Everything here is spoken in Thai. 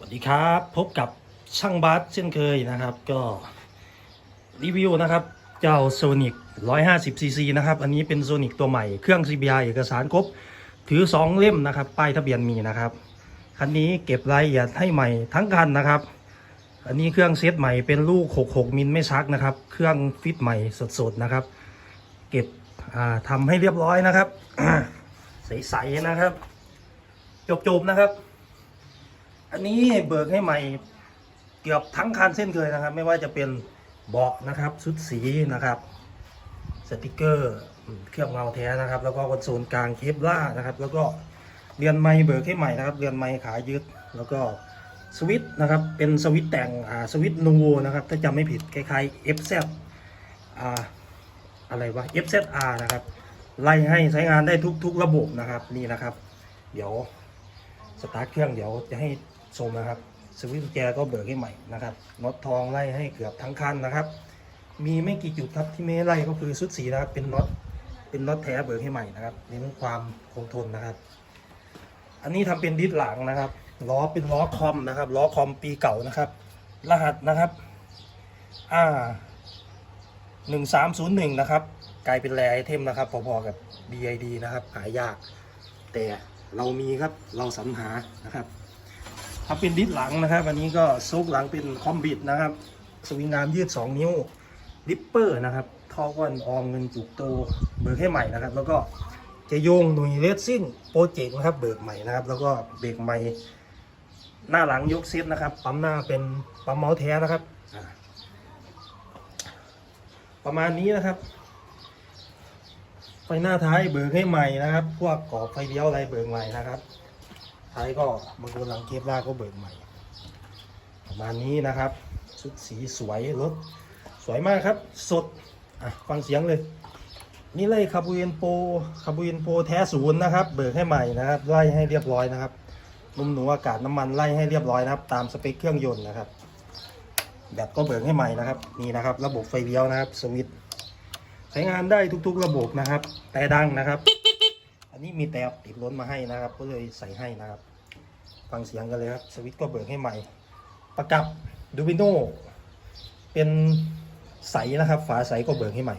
สวัสดีครับพบกับช่างบาสเช่นเคยนะครับ ก็รีวิวนะครับ เจ้า Sonic 150 cc นะครับ อันนี้เป็น Sonic ตัวใหม่เครื่อง CBR เอกสารครบ ถือ 2 เล่มนะครับ ป้ายทะเบียนมีนะครับ คันนี้เก็บรายละเอียดให้ใหม่ทั้งคันนะครับ อันนี้เครื่องเซตใหม่เป็นลูก 66 มิลไม่ชักนะครับ เครื่องฟิตใหม่สดๆนะครับ เก็บอ่าทำให้เรียบร้อยนะครับใสๆนะครับจบๆนะครับ อันนี้เบิกให้ใหม่เกือบทั้งคันเส้นเคยนะครับ ไม่ว่าจะเป็นเบาะนะครับชุดสีนะครับสติกเกอร์เครื่องเงาแท้นะครับ แล้วก็คอนโซลกลางเคปล่านะครับ แล้วก็เรือนไม้เบิกให้ใหม่นะครับเรือนไม้ขายึดแล้วก็สวิตช์นะครับเป็นสวิตช์แต่งอ่าสวิตช์นูโวนะครับ ถ้าจำไม่ผิดคล้ายๆ FZ อ่าอะไรวะ FZR นะครับไล่ให้ใช้งานได้ทุกทุกระบบนะครับนี่นะครับ เดี๋ยวสตาร์ทเครื่องเดี๋ยวจะให้ ชมนะครับสวิตช์แจก็เบิกให้ใหม่นะครับน็อตทองไล่ให้เกือบทั้งคันนะครับ มีไม่กี่จุดครับที่ไม่ไล่ก็คือชุดสีนะครับเป็นน็อตเป็นน็อตแท้เบิกให้ใหม่นะครับเน้นความคงทนนะครับ อันนี้ทำเป็นดิสหลังนะครับล้อเป็นล้อคอมนะครับล้อคอมปีเก่านะครับ รหัสนะครับอ่าหนึ่งสามศูนย์หนึ่งนะครับ กลายเป็นแรไอเทมนะครับ พอๆกับ BID นะครับหายาก แต่เรามีครับเราสรรหานะครับ ถ้าเป็นดิสหลังนะครับ อันนี้ก็ซุกหลังเป็นคอมบิดนะครับ สวิงงามยืด 2 นิ้วริปเปอร์นะครับท่อก้อนออมเงินจุกโตเบิกให้ใหม่นะครับ แล้วก็จะโยงหน่วยเลสซิ่งโปรเจกต์นะครับ เบิกใหม่นะครับ แล้วก็เบรกใหม่ หน้าหลังยกเซตนะครับ ปั๊มหน้าเป็นปั๊มเมาส์แท้นะครับ ประมาณนี้นะครับ ไฟหน้าท้ายเบิกให้ใหม่นะครับ พวกกรอบไฟเลี้ยวอะไรเบิกใหม่นะครับ ท้ายก็บางคนหลังเคปล่าก็เบิกใหม่ ประมาณนี้นะครับ ชุดสีสวยรถสวยมากครับ สด อะ ฟังเสียงเลย นี่เลยคาบูเอนโปคาบูเอนโปแท้ศูนย์นะครับ เบิกให้ใหม่นะครับ ไล่ให้เรียบร้อยนะครับนุ่มหนูอากาศน้ำมันไล่ให้เรียบร้อยนะครับ ตามสเปคเครื่องยนต์นะครับแบตก็เบิกให้ใหม่นะครับ นี่นะครับ ระบบไฟเลี้ยวนะครับ สวิตช์ใช้งานได้ทุกๆระบบนะครับ แต่ดังนะครับ นนี้มีแต่ติดล้นมาให้นะครับ ก็เลยใส่ให้นะครับ ฟังเสียงกันเลยครับ สวิตช์ก็เบิกให้ใหม่ ประกับดูวิโนเป็นใสนะครับ ฝาใสก็เบิกให้ใหม่